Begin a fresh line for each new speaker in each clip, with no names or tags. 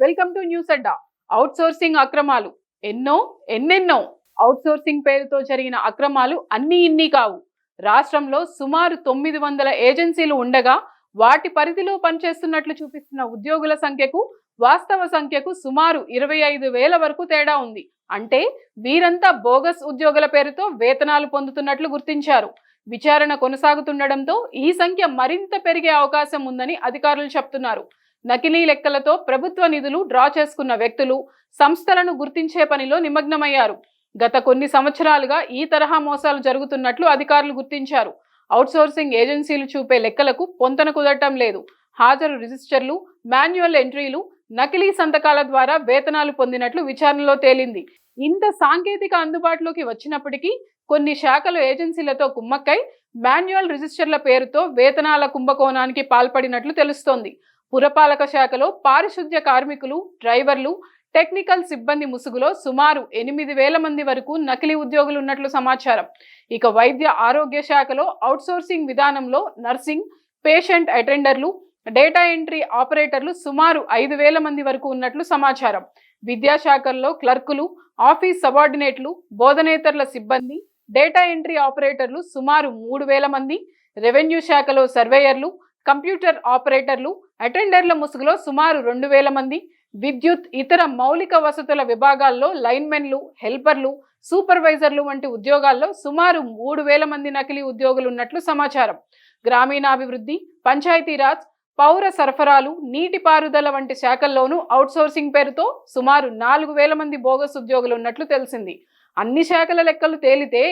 Welcome to news Adda out sourcing అక్రమాలు. ఎన్నో ఎన్నెన్నో అవుట్ సోర్సింగ్ పేరుతో జరిగిన అక్రమాలు అన్ని ఇన్ని కావు. రాష్ట్రంలో సుమారు తొమ్మిది వందల ఏజెన్సీలు ఉండగా వాటి పరిధిలో పనిచేస్తున్నట్లు చూపిస్తున్న ఉద్యోగుల సంఖ్యకు వాస్తవ సంఖ్యకు సుమారు ఇరవై ఐదు వేల వరకు తేడా ఉంది. అంటే వీరంతా బోగస్ ఉద్యోగుల పేరుతో వేతనాలు పొందుతున్నట్లు గుర్తించారు. విచారణ కొనసాగుతుండడంతో ఈ సంఖ్య మరింత పెరిగే అవకాశం ఉందని అధికారులు చెప్తున్నారు. నకిలీ లెక్కలతో ప్రభుత్వ నిధులు డ్రా చేసుకున్న వ్యక్తులు సంస్థలను గుర్తించే పనిలో నిమగ్నమయ్యారు. గత కొన్ని సంవత్సరాలుగా ఈ తరహా మోసాలు జరుగుతున్నట్లు అధికారులు గుర్తించారు. అవుట్సోర్సింగ్ ఏజెన్సీలు చూపే లెక్కలకు పొంతన కుదరటం లేదు. హాజరు రిజిస్టర్లు మాన్యువల్ ఎంట్రీలు నకిలీ సంతకాల ద్వారా వేతనాలు పొందినట్లు విచారణలో తేలింది. ఇంత సాంకేతిక అందుబాటులోకి వచ్చినప్పటికీ కొన్ని శాఖలు ఏజెన్సీలతో కుమ్మక్కై మాన్యువల్ రిజిస్టర్ల పేరుతో వేతనాల కుంభకోణానికి పాల్పడినట్లు తెలుస్తోంది. పురపాలక శాఖలో పారిశుద్ధ్య కార్మికులు డ్రైవర్లు టెక్నికల్ సిబ్బంది ముసుగులో సుమారు ఎనిమిది వేల మంది వరకు నకిలీ ఉద్యోగులు ఉన్నట్లు సమాచారం. ఇక వైద్య ఆరోగ్య శాఖలో అవుట్సోర్సింగ్ విధానంలో నర్సింగ్ పేషెంట్ అటెండర్లు డేటా ఎంట్రీ ఆపరేటర్లు సుమారు ఐదు వేల మంది వరకు ఉన్నట్లు సమాచారం. విద్యాశాఖల్లో క్లర్కులు ఆఫీస్ సబార్డినేట్లు బోధనేతరుల సిబ్బంది డేటా ఎంట్రీ ఆపరేటర్లు సుమారు మూడు వేల మంది రెవెన్యూ శాఖలో సర్వేయర్లు కంప్యూటర్ ఆపరేటర్లు అటెండర్ల ముసుగులో సుమారు రెండు వేల మంది విద్యుత్ ఇతర మౌలిక వసతుల విభాగాల్లో లైన్మెన్లు హెల్పర్లు సూపర్వైజర్లు వంటి ఉద్యోగాల్లో సుమారు మూడు వేల మంది నకిలీ ఉద్యోగులు ఉన్నట్లు సమాచారం. గ్రామీణాభివృద్ధి పంచాయతీరాజ్ పౌర సరఫరాలు నీటిపారుదల వంటి శాఖల్లోనూ అవుట్సోర్సింగ్ పేరుతో సుమారు నాలుగు వేల మంది బోగస్ ఉద్యోగులు ఉన్నట్లు తెలిసింది. అన్ని శాఖల లెక్కలు తేలితే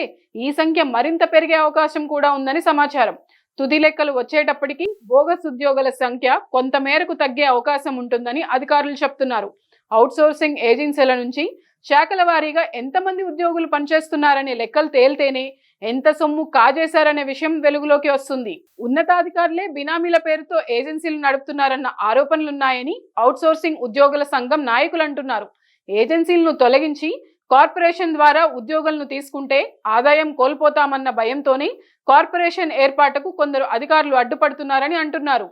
ఈ సంఖ్య మరింత పెరిగే అవకాశం కూడా ఉందని సమాచారం. తుది లెక్కలు వచ్చేటప్పటికి బోగస్ ఉద్యోగుల సంఖ్య కొంతమేరకు తగ్గే అవకాశం ఉంటుందని అధికారులు చెప్తున్నారు. అవుట్సోర్సింగ్ ఏజెన్సీల నుంచి శాఖల వారీగా ఎంతమంది ఉద్యోగులు పనిచేస్తున్నారనే లెక్కలు తేలితేనే ఎంత సొమ్ము కాజేశారనే విషయం వెలుగులోకి వస్తుంది. ఉన్నతాధికారులే బినామీల పేరుతో ఏజెన్సీలు నడుపుతున్నారన్న ఆరోపణలున్నాయని అవుట్సోర్సింగ్ ఉద్యోగుల సంఘం నాయకులు అంటున్నారు. ఏజెన్సీలను తొలగించి కార్పొరేషన్ ద్వారా ఉద్యోగులను తీసుకుంటే ఆదాయం కోల్పోతామన్న భయంతోనే కార్పొరేషన్ ఏర్పాటుకు కొందరు అధికారులు అడ్డుపడుతున్నారని అంటున్నారు.